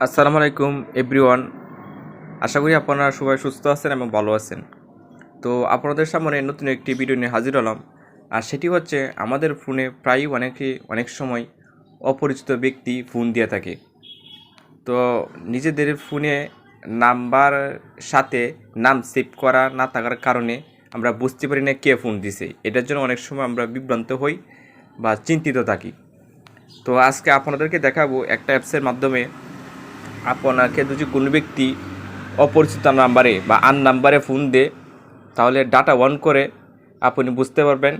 আসসালামু আলাইকুম, এভরিওয়ান। আশা করি আপনারা সবাই সুস্থ আছেন এবং ভালো আছেন। তো আপনাদের সামনে নতুন একটি ভিডিও নিয়ে হাজির হলাম। আর সেটি হচ্ছে, আমাদের ফোনে প্রায়ই অনেকে, অনেক সময় অপরিচিত ব্যক্তি ফোন দিয়ে থাকে। তো নিজেদের ফোনে নাম্বার সাথে নাম সেভ করা না থাকার কারণে আমরা বুঝতে পারি না কে ফোন দিছে। এটার জন্য অনেক সময় আমরা বিভ্রান্ত হই বা চিন্তিত থাকি। তো আজকে আপনাদেরকে দেখাবো একটা অ্যাপসের মাধ্যমে আপনাকে যদি কোনো ব্যক্তি অপরিচিত নাম্বারে বা আন নাম্বারে ফোন দেয়, তাহলে ডাটা অন করে আপনি বুঝতে পারবেন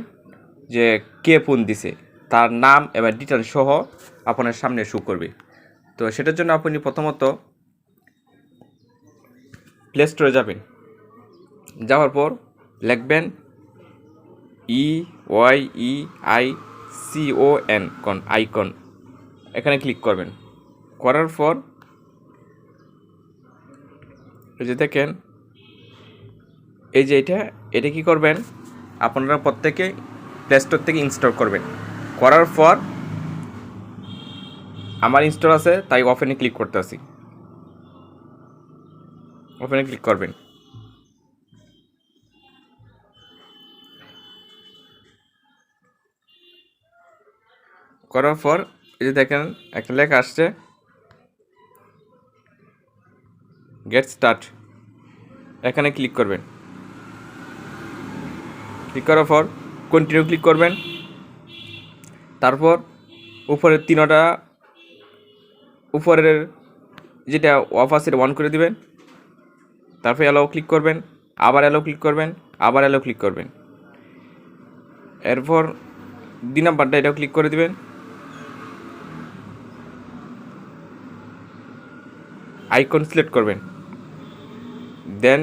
যে কে ফোন দিছে, তার নাম এবং ডিটেল সহ আপনার সামনে শো করবে। তো সেটার জন্য আপনি প্রথমত প্লে স্টোরে যাবেন। যাওয়ার পর লিখবেন E Y E I C O N con icon এখানে ক্লিক করবেন। করার পর যে দেখেন, এই যে এটা এটা কি করবেন? আপনারা প্রত্যেকে প্লে স্টোর থেকে ইনস্টল করবেন। করার পর আমার ইনস্টল আছে, তাই ওপেনে ক্লিক করতে আসি ওপেনে ক্লিক করবেন। করার পর, এই যে দেখেন, একটা লেখা আসছে। Get start. এখানে ক্লিক করবেন। ক্লিক করার পর কন্টিনিউ ক্লিক করবেন। তারপর উপরের তিনটা, উপরের যেটা অফ আছে অন করে দিবেন। তারপর অ্যালাও ক্লিক করবেন। আবার অ্যালাও ক্লিক করবেন। আবার অ্যালাও ক্লিক করবেন। এরপর দুই নাম্বারটা এটাও ক্লিক করে দিবেন। আইকন সিলেক্ট করবেন। দেন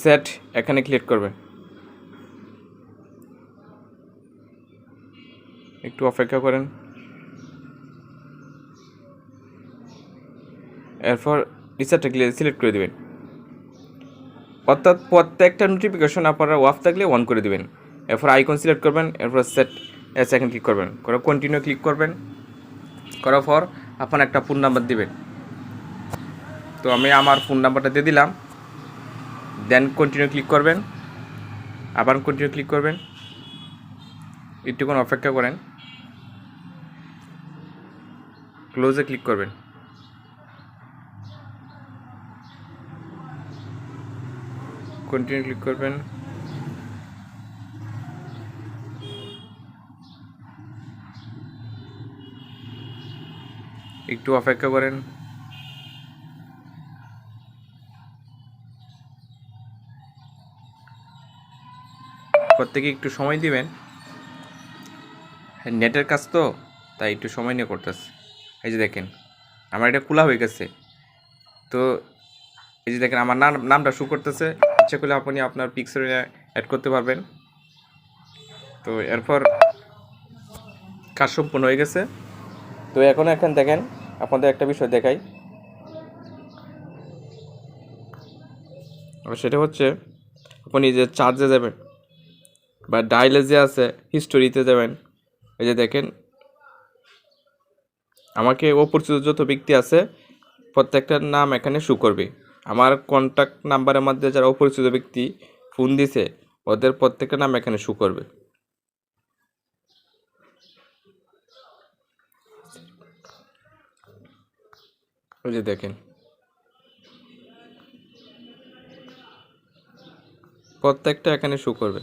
সেট এখানে ক্লিক করবেন একটু অপেক্ষা করেন। এরপর রিসার্টটা সিলেক্ট করে দেবেন। অর্থাৎ প্রত্যেকটা নোটিফিকেশন আপনারা অফ থাকলে অন করে দিবেন। এরপর আইকন সিলেক্ট করবেন, এরপর সেট সেকেন্ড ক্লিক করবেন। করে কন্টিনিউ ক্লিক করবেন। করার পর আপনার একটা ফোন নাম্বার দিবেন। তো আমি আমার ফোন নাম্বারটা দিয়ে দিলাম। দেন কন্টিনিউ ক্লিক করবেন। আবার কন্টিনিউ ক্লিক করবেন। একটুক্ষণ অপেক্ষা করেন। ক্লোজে ক্লিক করবেন। কন্টিনিউ ক্লিক করবেন। একটু অপেক্ষা করেন। প্রত্যেকে একটু সময় দিবেন। হ্যাঁ নেটের কাজ তো, তাই একটু সময় নিয়ে করতেছে। এই যে দেখেন, আমার এটা খোলা হয়ে গেছে। তো এই যে দেখেন, আমার নাম, নামটা শু করতেছে। ইচ্ছে করলে আপনি আপনার পিক্সেল অ্যাড করতে পারবেন। তো এরপর কাজ সম্পূর্ণ হয়ে গেছে। তো এখন এখন দেখেন, আপনাদের একটা বিষয় দেখাই। সেটা হচ্ছে, আপনি যে চার্জে যাবেন বা ডায়ালে যে আছে হিস্টোরিতে যাবেন এই যে দেখেন, আমাকে অপরিচিত যত ব্যক্তি আছে প্রত্যেকটার নাম এখানে শু করবে। আমার কন্ট্যাক্ট নাম্বারের মধ্যে যারা অপরিচিত ব্যক্তি ফোন দিছে, ওদের প্রত্যেকটা নাম এখানে শু করবে। ওই যে দেখেন, প্রত্যেকটা এখানে শু করবে।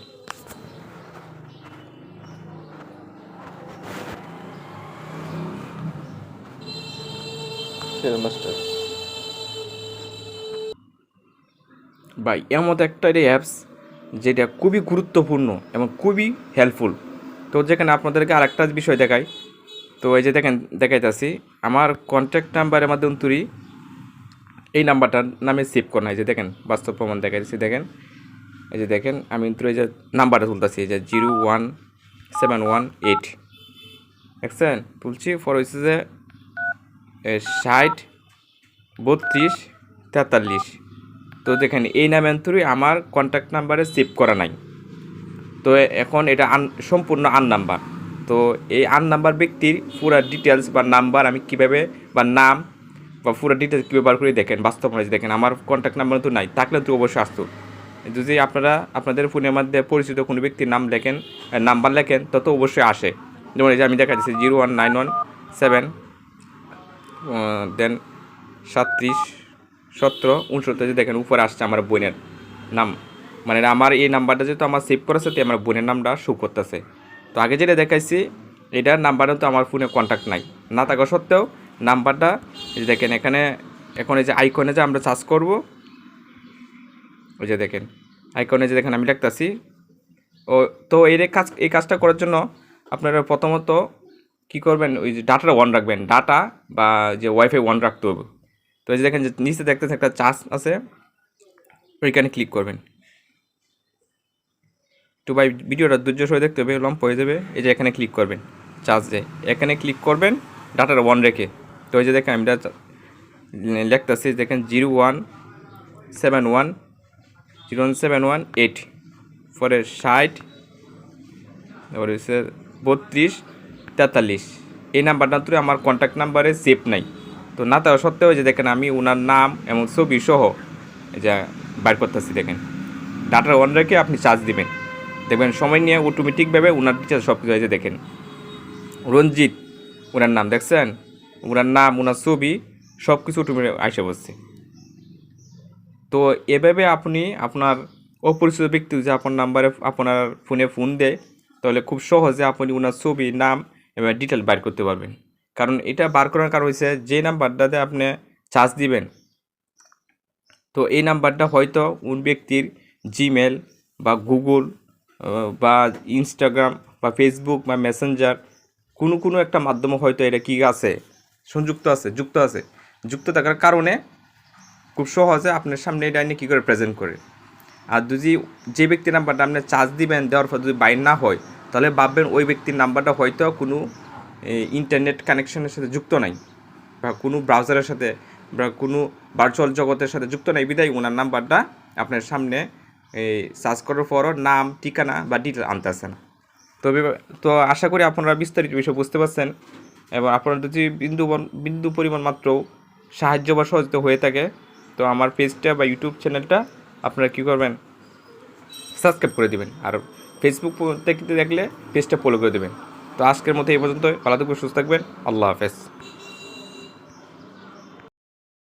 মাস্টার ভাই এমন একটা এটা অ্যাপস যেটা খুবই গুরুত্বপূর্ণ এবং খুবই হেল্পফুল তো যেখানে আপনাদেরকে আরেকটা বিষয় দেখাই। তো এই যে দেখেন, দেখাইতেছি, আমার কন্ট্যাক্ট নাম্বারের মাধ্যমে তুরি এই নাম্বারটার নামে সেভ করা যে দেখেন, বাস্তব প্রমাণ দেখাইছি দেখেন। এই যে দেখেন, আমি কিন্তু এই যে নাম্বারটা তুলতেছি, এই যে zero one seven one eight দেখছেন? তুলছি ফর হয়েছে যে ষাট, বত্রিশ, তেতাল্লিশ। তো দেখেন, এই নামে অন্তরে আমার কন্ট্যাক্ট নাম্বারে সেভ করা নাই। তো এখন এটা আন, সম্পূর্ণ আন নাম্বার তো এই আন নাম্বার ব্যক্তির পুরো ডিটেলস বা নাম্বার আমি কীভাবে বা নাম বা পুরো ডিটেলস কীভাবে বার করে দেখেন, বাস্তব নয় দেখেন। আমার কন্ট্যাক্ট নাম্বার তো নাই, থাকলে তো অবশ্যই আসতো। যদি আপনারা, আপনাদের ফোনের মধ্যে পরিচিত কোনো ব্যক্তির নাম লেখেন নাম্বার লেখেন তত অবশ্যই আসে। যেমন এই যে আমি দেখা যাচ্ছি zero one nine one seven then সাতত্রিশ, সতেরো, উনসত্তর দেখেন উপরে আসছে আমার বোনের নাম। মানে আমার এই নাম্বারটা যেহেতু আমার সেভ করেছে তো আমার বোনের নামটা শো করতেছে। তো আগে যেটা দেখাইছি, এটার নাম্বারটা তো আমার ফোনে কন্ট্যাক্ট নাই। না থাকা সত্ত্বেও নাম্বারটা দেখেন এখানে, এখন এই যে আইকনে যে আমরা চার্জ করব, ওই যে দেখেন আইকনে যে দেখেন আমি লিখতেছি। ও, তো এই কাজ, এই কাজটা করার জন্য আপনারা প্রথমত কি করবেন? ওই যে ডাটাটা অন রাখবেন। ডাটা বা যে ওয়াইফাই অন রাখতে হবে। তো এই যে দেখেন যে নিচে দেখতেছেন একটা চার্জ আছে। ওইখানে ক্লিক করবেন। তো ভাই, ভিডিওটা ধৈর্য সহ দেখতে হবে লম্প হয়ে যাবে। এই যে এখানে ক্লিক করবেন। চার্জে এখানে ক্লিক করবেন ডাটাটা অন রেখে। তো এই যে দেখেন আমি লিখতেছি, দেখেন zero one seven one zero one seven one eight পরে ষাট বত্রিশ। তেতাল্লিশ। এই নাম্বারটা তো আমার কন্ট্যাক্ট নাম্বারে সেভ নাই। তো না তাও সত্ত্বেও যে দেখেন আমি ওনার নাম এবং ছবি সহ যে বাইর করতেছি দেখেন। ডাটার অন রেখে আপনি চার্জ দিবেন। দেখবেন সময় নিয়ে অটোমেটিকভাবে ওনার ডিটেলস সব কিছু হয়েছে দেখেন। রঞ্জিত ওনার নাম দেখছেন? ওনার নাম ওনার ছবি সব কিছু অটোমেটিক আসে বসছে। তো এভাবে আপনি আপনার অপরিচিত ব্যক্তি যে আপনার নাম্বারে আপনার ফোনে ফোন দেয়, তাহলে খুব সহজে আপনি ওনার ছবি নাম এবং ডিটেল বার করতে পারবেন। কারণ এটা বার করার কারণ হচ্ছে যে নাম্বারটাতে আপনি চার্জ দিবেন, তো এই নাম্বারটা হয়তো কোন ব্যক্তির জিমেল বা গুগল বা ইনস্টাগ্রাম বা ফেসবুক বা মেসেঞ্জার কোনো কোনো একটা মাধ্যমে হয়তো এটা কি আছে, সংযুক্ত আছে, যুক্ত আছে। যুক্ত থাকার কারণে খুব সহজে আপনার সামনে এটা নিয়ে কী করে প্রেজেন্ট করে। আর যদি যে ব্যক্তির নাম্বারটা আপনি চার্জ দিবেন, দেওয়ার পর যদি বাইর না হয় তাহলে ভাববেন ওই ব্যক্তির নাম্বারটা হয়তো কোনো ইন্টারনেট কানেকশনের সাথে যুক্ত নাই, বা কোনো ব্রাউজারের সাথে, বা কোনো ভার্চুয়াল জগতের সাথে যুক্ত নাই। বিদায়, ওনার নাম্বারটা আপনার সামনে এই সার্চ করার পরও নাম, ঠিকানা বা ডিটেল আনতেছে না তবে তো আশা করি আপনারা বিস্তারিত বিষয় বুঝতে পারছেন এবং আপনারা যদি বিন্দু বন- বিন্দু পরিমাণ মাত্র সাহায্য বা সহযোগিতা হয়ে থাকে, তো আমার পেজটা বা ইউটিউব চ্যানেলটা আপনারা কী করবেন সাবস্ক্রাইব করে দিবেন। আর ফেসবুক থেকে দেখলে পেজটা ফলো করে দেবেন। তো আজকের মতো এই পর্যন্ত ভালো থাকবেন, সুস্থ থাকবেন। আল্লাহ হাফেজ।